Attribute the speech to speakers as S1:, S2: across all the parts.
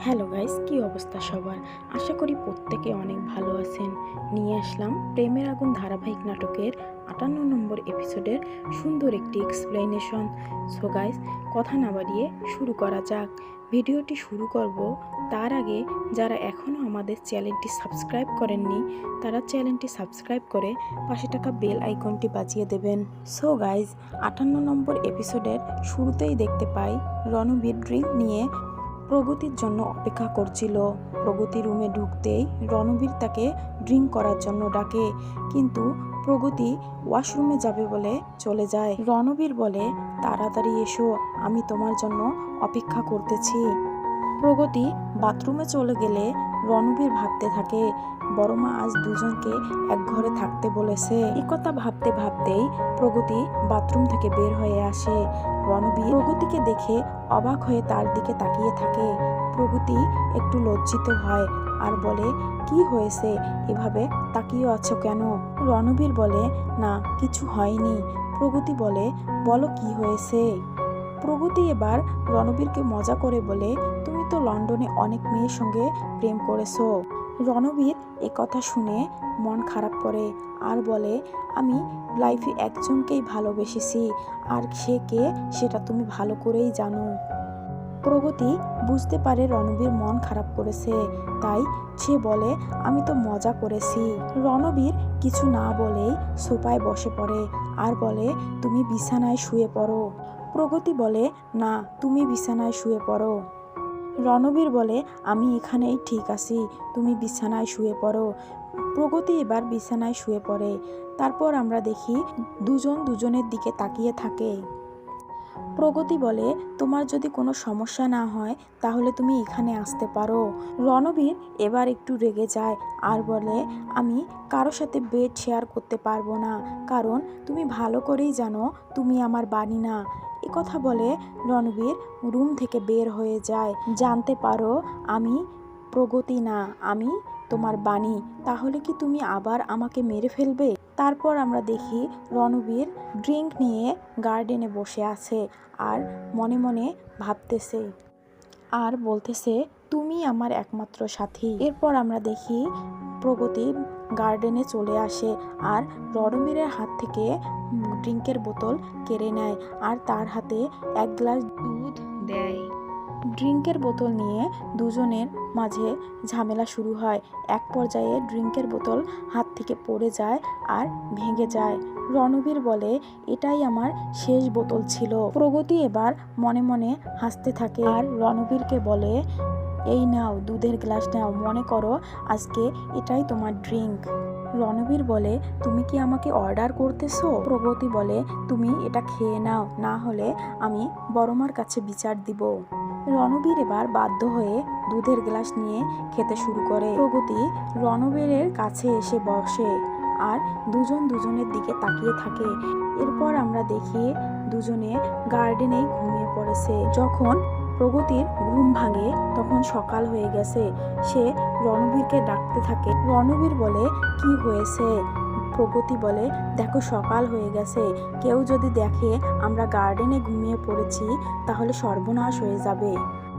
S1: Hello guys, কি অবস্থা সবার? আশা করি প্রত্যেকে অনেক ভালো আছেন। নিয়ে আসলাম প্রেমের আগুন ধারাবাহিক নাটকের আটান্ন নম্বর এপিসোডের সুন্দর একটি এক্সপ্লেনেশন সো গাইস কথা না বাড়িয়ে শুরু করা যাক। ভিডিওটি শুরু করব তার আগে যারা এখনও আমাদের চ্যানেলটি সাবস্ক্রাইব করেননি, তারা চ্যানেলটি সাবস্ক্রাইব করে পাশে টাকা বেল আইকনটি বাজিয়ে দেবেন। সো গাইজ আটান্ন নম্বর এপিসোডের শুরুতেই দেখতে পাই রণবীর ড্রিঙ্ক নিয়ে প্রগতির জন্য অপেক্ষা করছিল। প্রগতি রুমে ঢুকতেই রণবীর তাকে ড্রিঙ্ক করার জন্য ডাকে, কিন্তু প্রগতি ওয়াশরুমে যাবে বলে চলে যায়। রণবীর বলে, তাড়াতাড়ি এসো, আমি তোমার জন্য অপেক্ষা করতেছি। প্রগতি বাথরুমে চলে গেলে রণবীর ভাবতে থাকে বড় মা আজ দুজনকে এক ঘরে থাকতে বলেছে। এই কথা ভাবতে ভাবতেই প্রগতি বাথরুম থেকে বের হয়ে আসে। রণবীর প্রগতিকে দেখে অবাক হয়ে তার দিকে তাকিয়ে থাকে। প্রগতি একটু লজ্জিত হয় আর বলে, কি হয়েছে? এভাবে তাকিয়ে আছো কেন? রণবীর বলে, না, কিছু হয়নি। প্রগতি বলে, বলো কি হয়েছে? প্রগতি এবার রণবীরকে মজা করে বলে, তুমি তো লন্ডনে অনেক মেয়ের সঙ্গে প্রেম করেছ। রণবীর এ কথা শুনে মন খারাপ করে আর বলে, আমি লাইফে একজনকেই ভালোবেসেছি, আর সে কে সেটা তুমি ভালো করেই জানো। প্রগতি বুঝতে পারে রণবীর মন খারাপ করেছে, তাই সে বলে, আমি তো মজা করেছি। রণবীর কিছু না বলেই সোফায় বসে পড়ে আর বলে, তুমি বিছানায় শুয়ে পড়ো। প্রগতি বলে, না, তুমি বিছানায় শুয়ে পড়ো। রণবীর বলে, আমি এখানেই ঠিক আছি। তুমি বিছানায় শুয়ে পড়ো। প্রগতি এবার বিছানায় শুয়ে পড়ে। তারপর আমরা দেখি দুজন দুজনের দিকে তাকিয়ে থাকে। প্রগতি বলে, তোমার যদি কোনো সমস্যা না হয়, তাহলে তুমি এখানে আসতে পারো। রণবীর এবার একটু রেগে যায় আর বলে, আমি কারও সাথে বেড শেয়ার করতে পারব না। কারণ তুমি ভালো করেই জানো, তুমি আমার বাণী না। কথা বলে রণবীর রুম থেকে বের হয়ে যায়। জানতে পারো, আমি প্রগতি না, আমি তোমার বাণী। তাহলে কি তুমি আবার আমাকে মেরে ফেলবে? তারপর আমরা দেখি রণবীর ড্রিঙ্ক নিয়ে গার্ডেনে বসে আছে আর মনে মনে ভাবতেছে আর বলতেছে, তুমি আমার একমাত্র সাথী। এরপর আমরা দেখি প্রগতি গার্ডেনে চলে আসে আর রণবীরের হাত থেকে ড্রিঙ্কের বোতল কেড়ে নেয় আর তার হাতে এক গ্লাস দুধ দেয়। ড্রিঙ্কের বোতল নিয়ে দুজনের মাঝে ঝামেলা শুরু হয়। এক পর্যায়ে ড্রিঙ্কের বোতল হাত থেকে পড়ে যায় আর ভেঙে যায়। রণবীর বলে, এটাই আমার শেষ বোতল ছিল। প্রগতি এবার মনে মনে হাসতে থাকে। আর রণবীরকে বলে এই নাও, দুধের গ্লাস নাও, মনে করো আজকে এটাই তোমার ড্রিঙ্ক রণবীর বলে, তুমি কি আমাকে অর্ডার করতেছো? প্রগতি বলে, তুমি এটা খেয়ে নাও, না হলে আমি বড়মার কাছে বিচার দিব। রণবীর এবার বাধ্য হয়ে দুধের গ্লাস নিয়ে খেতে শুরু করে। প্রগতি রণবীরের কাছে এসে বসে আর দুজন দুজনের দিকে তাকিয়ে থাকে। এরপর আমরা দেখি দুজনে গার্ডেনেই ঘুমিয়ে পড়েছে। যখন প্রগতির ঘুম ভাঙে, তখন সকাল হয়ে গেছে। সে রণবীরকে ডাকতে থাকে। রণবীর বলে, কি হয়েছে? প্রগতি বলে, দেখো, সকাল হয়ে গেছে। কেউ যদি দেখে আমরা গার্ডেনে ঘুমিয়ে পড়েছি, তাহলে সর্বনাশ হয়ে যাবে।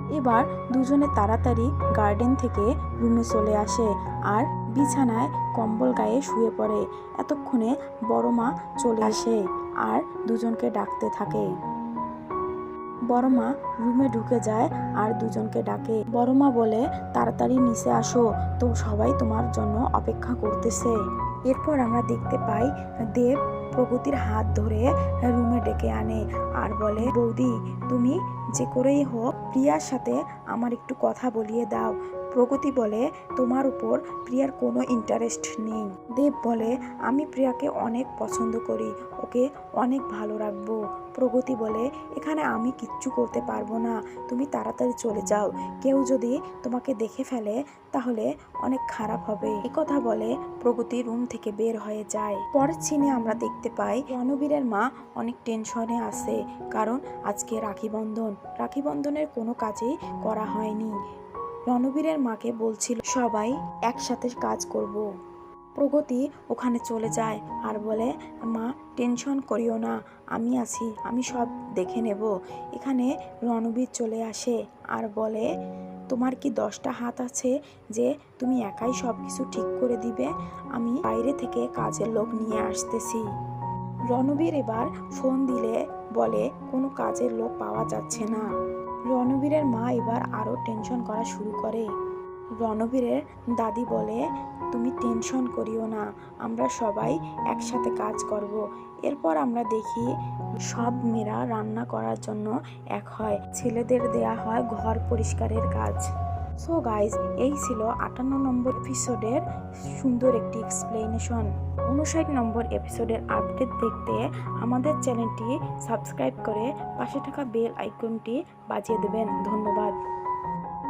S1: এবার দুজনে তাড়াতাড়ি গার্ডেন থেকে রুমে চলে আসে আর বিছানায় কম্বল গায়ে শুয়ে পড়ে। এতক্ষণে বড় মা চলে আসে আর দুজনকে ডাকতে থাকে। বড় মা রুমে ঢুকে যায় আর দুজনকে ডাকে। বড় মা বলে, তাড়াতাড়ি নিচে আসো, তো সবাই তোমার জন্য অপেক্ষা করতেছে। এরপর আমরা দেখতে পাই দেব প্রগতির হাত ধরে রুমে ডেকে আনে আর বলে, বৌদি, তুমি যে করেই হোক, প্রিয়ার সাথে আমার একটু কথা বলিয়ে দাও। প্রগতি বলে তোমার উপর প্রিয়ার কোনো ইন্টারেস্ট নেই। দেব বলে, আমি প্রিয়াকে অনেক পছন্দ করি, ওকে অনেক ভালো রাখব। প্রগতি বলে, এখানে আমি কিচ্ছু করতে পারব না, তুমি তাড়াতাড়ি চলে যাও। কেউ যদি তোমাকে দেখে ফেলে, তাহলে অনেক খারাপ হবে। কথা বলে প্রগতি রুম থেকে বের হয়ে যায়। পরের সিনে আমরা দেখতে পাই রণবীরের মা অনেক টেনশনে আছে, কারণ আজকে রাখি বন্ধন। রাখি বন্ধনের কোনো কাজই করা হয়নি। রণবীরের মাকে বলছিল, সবাই একসাথে কাজ করব। প্রগতি ওখানে চলে যায়। আর বলে, মা, টেনশন করিও না, আমি আছি, আমি সব দেখে নেব। এখানে রণবীর চলে আসে। আর বলে, তোমার কি দশটা হাত আছে যে তুমি একাই সব কিছু ঠিক করে দিবে? আমি বাইরে থেকে কাজের লোক নিয়ে আসতেছি। রণবীর এবার ফোন দিলে, বলে, কোনো কাজের লোক পাওয়া যাচ্ছে না। রণবীরের মা এবার আরও টেনশন করা শুরু করে। রণবীরের দাদি বলে, তুমি টেনশন করিও না, আমরা সবাই একসাথে কাজ করব। এরপর আমরা দেখি সব মেয়েরা রান্না করার জন্য এক হয়। ছেলেদের দেয়া হয় ঘর পরিষ্কারের কাজ। সো গাইজ এই ছিল আটান্ন নম্বর এপিসোডের সুন্দর একটি এক্সপ্লেনেশন উনষাট নম্বর এপিসোডের আপডেট দেখতে আমাদের চ্যানেলটি সাবস্ক্রাইব করে পাশে থাকা বেল আইকনটি বাজিয়ে দেবেন। ধন্যবাদ।